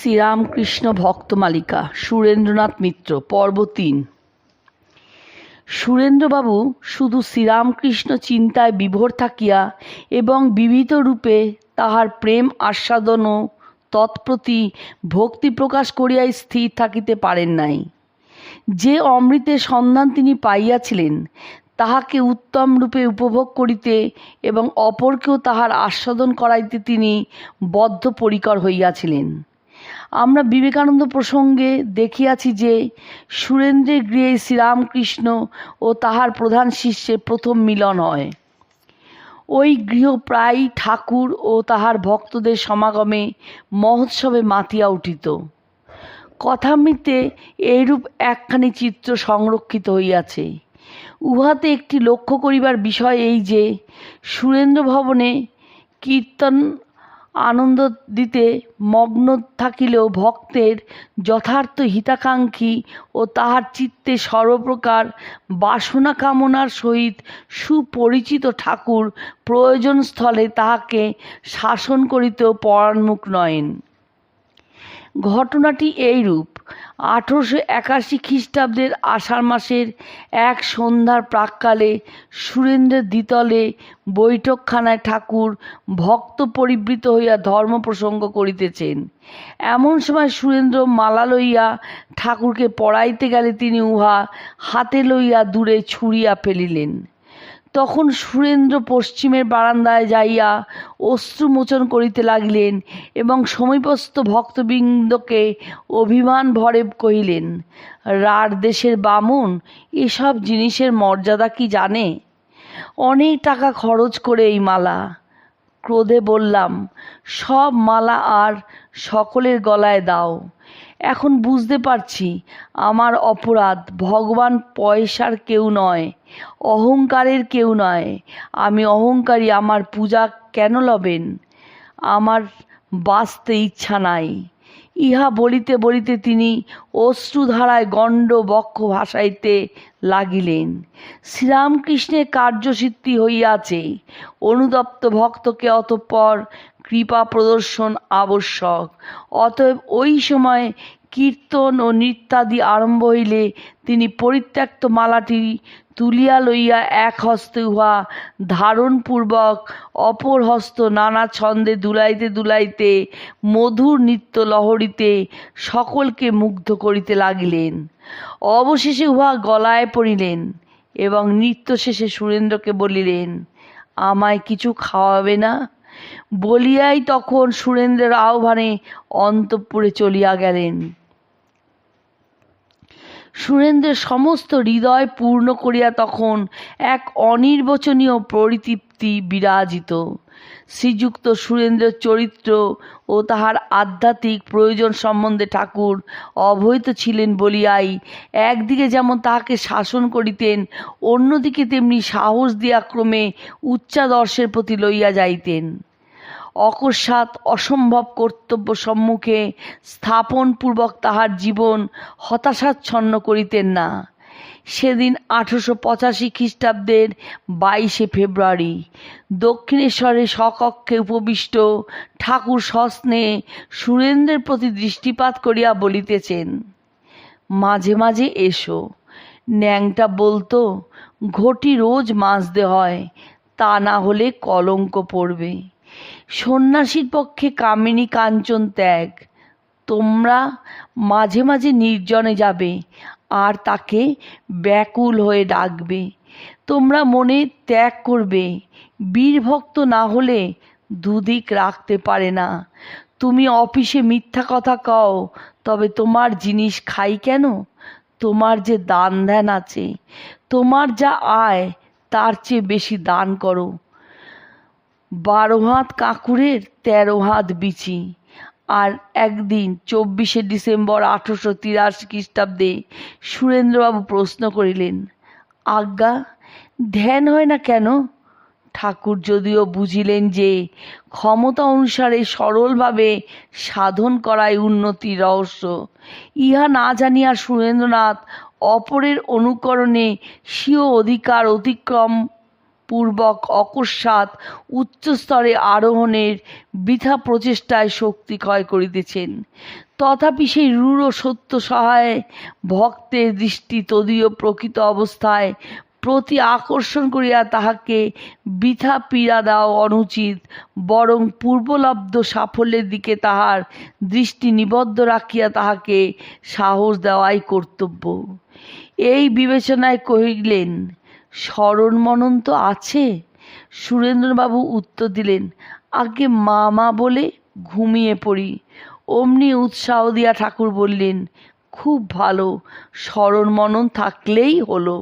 শ্রীরামকৃষ্ণ ভক্তমালিকা সুরেন্দ্রনাথ মিত্র, পর্ব তিন। সুরেন্দ্রবাবু শুধু শ্রীরামকৃষ্ণ চিন্তায় বিভোর থাকিয়া এবং বিবিধ রূপে তাহার প্রেম আস্বাদন ও তৎপ্রতি ভক্তি প্রকাশ করিয়াই স্থির থাকিতে পারেন নাই। যে অমৃতের সন্ধান তিনি পাইয়াছিলেন, তাহাকে উত্তম রূপে উপভোগ করিতে এবং অপরকেও তাহার আস্বাদন করাইতে তিনি বদ্ধপরিকর হইয়াছিলেন। আমরা বিবেকানন্দ প্রসঙ্গে দেখিয়াছি যে সুরেন্দ্রের গৃহে শ্রীরামকৃষ্ণ ও তাহার প্রধান শিষ্যের প্রথম মিলন হয়। ওই গৃহ প্রায় ঠাকুর ও তাহার ভক্তদের সমাগমে মহোৎসবে মাতিয়া উঠিত। কথামৃতে এইরূপ একখানি চিত্র সংরক্ষিত হইয়াছে। উহাতে একটি লক্ষ্য করিবার বিষয় এই যে, সুরেন্দ্র ভবনে কীর্তন আনন্দ দিতে, মগ্ন থাকিলেও ভক্তের যথার্থ হিতাকাঙ্ক্ষী ও তাহার চিত্তে সর্বপ্রকার বাসনা কামনার সহিত সুপরিচিত ঠাকুর প্রয়োজনস্থলে তাহাকে শাসন করিতেও পরাণমুখ নয়েন। ঘটনাটি এইরূপ। আঠেরোশো একাশি খ্রিস্টাব্দের আষাঢ় মাসের এক সন্ধ্যার প্রাক্কালে সুরেন্দ্রের দ্বিতলে বৈঠকখানায় ঠাকুর ভক্ত পরিবৃত হইয়া ধর্ম প্রসঙ্গ করিতেছেন। এমন সময় সুরেন্দ্র মালা লইয়া ঠাকুরকে পড়াইতে গেলে তিনি উহা হাতে লইয়া দূরে ছুঁড়িয়া ফেলিলেন। তখন সুরেন্দ্র পশ্চিমের বারান্দায় যাইয়া অশ্রুমোচন করিতে লাগিলেন এবং সমীপস্থ ভক্তবৃন্দকে অভিমান ভরে কহিলেন রার দেশের বামুন, এসব জিনিসের মর্যাদা কি জানে? অনেক টাকা খরচ করে এই মালা। ক্রোধে বললাম, সব মালা আর সকলের গলায় দাও। এখন বুঝতে পারছি, আমার অপরাধ ভগবান পয়সার কেউ নয়, অহংকারের কেউ নয়। আমি অহংকারী, আমার পূজা কেন লবেন? আমার বাঁচতে ইচ্ছা নাই। ইহা বলিতে বলিতে তিনি অশ্রুধারায় গণ্ড বক্ষ ভাসাইতে লাগিলেন। শ্রীরামকৃষ্ণের কার্যসিদ্ধি হইয়াছে। অনুদপ্ত ভক্তকে অতঃপর কৃপা প্রদর্শন আবশ্যক। অতএব ওই সময় কীর্তন ও নৃত্যাদি আরম্ভ হইলে তিনি পরিত্যক্ত মালাটি তুলিয়া লইয়া এক হস্তে উহা ধারণপূর্বক, অপর হস্ত নানা ছন্দে দুলাইতে দুলাইতে, মধুর নৃত্য লহরীতে সকলকে মুগ্ধ করিতে লাগিলেন। অবশেষে উহা গলায় পড়িলেন এবং নৃত্য শেষে সুরেন্দ্রকে বলিলেন, আমায় কিছু খাওয়াবে না? বলিয়াই তখন সুরেন্দ্রের আহ্বানে অন্তঃপুরে চলিয়া গেলেন। সুরেন্দ্রের সমস্ত হৃদয় পূর্ণ করিয়া তখন এক অনির্বচনীয় পরিতৃপ্তি বিরাজিত। শ্রীযুক্ত সুরেন্দ্রের চরিত্র ও তাহার আধ্যাত্মিক প্রয়োজন সম্বন্ধে ঠাকুর অবহিত ছিলেন বলিয়াই একদিকে যেমন তাহাকে শাসন করিতেন, অন্যদিকে তেমনি সাহস দিয়া ক্রমে উচ্চাদর্শের প্রতি লইয়া যাইতেন। অকস্মাৎ অসম্ভব কর্তব্য সম্মুখে স্থাপনপূর্বক তাহার জীবন হতাশাচ্ছন্ন করিতেন না। সেদিন আঠেরোশো পঁচাশি খ্রিস্টাব্দের বাইশে ফেব্রুয়ারি দক্ষিণেশ্বরে স্বকক্ষে উপবিষ্ট ঠাকুর সস্নে সুরেন্দ্রের প্রতি দৃষ্টিপাত করিয়া বলিতেছেন, মাঝে মাঝে এসো, ন্যাংটা বলতো, ঘটি রোজ মাজতে হয়, তা না হলে কলঙ্ক পড়বে। সন্ন্যাসীর পক্ষে কামিনী কাঞ্চন ত্যাগ। তোমরা মাঝে মাঝে নির্জনে যাবে আর তাকে ব্যাকুল হয়ে ডাকবে। তোমরা মনে ত্যাগ করবে বীরভক্ত না হলে দুদিক রাখতে পারে না। তুমি অফিসে মিথ্যা কথা কও, তবে তোমার জিনিস খাই কেন? তোমার যে দান ধ্যান আছে, তোমার যা আয়, তার চেয়ে বেশি দান করো। বারো হাত কাকুরের তেরো হাত বিচি। আর একদিন চব্বিশে ডিসেম্বর আঠেরোশো তিরাশি খ্রিস্টাব্দে সুরেন্দ্রবাবু প্রশ্ন করিলেন, আজ্ঞা, ধ্যান হয় না কেন? ঠাকুর যদিও বুঝিলেন যে, ক্ষমতা অনুসারে সরলভাবে সাধন করাই উন্নতির রহস্য। ইহা না জানিয়া সুরেন্দ্রনাথ অপরের অনুকরণে স্বীয় অধিকার অতিক্রম পূর্বক অকস্মাৎ উচ্চস্তরে আরোহণের বৃথা প্রচেষ্টায় শক্তি ক্ষয় করিতেছেন। তথাপি সেই রূঢ় সত্য সহায় ভক্তের দৃষ্টি তদীয় প্রকৃত অবস্থায় প্রতি আকর্ষণ করিয়া তাহাকে বৃথা পীড়া দেওয়া অনুচিত, বরং পূর্বলব্ধ সাফল্যের দিকে তাহার দৃষ্টি নিবদ্ধ রাখিয়া তাহাকে সাহস দেওয়াই কর্তব্য। এই বিবেচনায় কহিলেন স্মরণ মনন তো আছে। সুরেন্দ্রবাবু উত্তর দিলেন, আগে মা মা বলে ঘুমিয়ে পড়ি। অমনি উৎসাহ দিয়া ঠাকুর বললেন, খুব ভালো স্মরণ মনন থাকলেই হলো।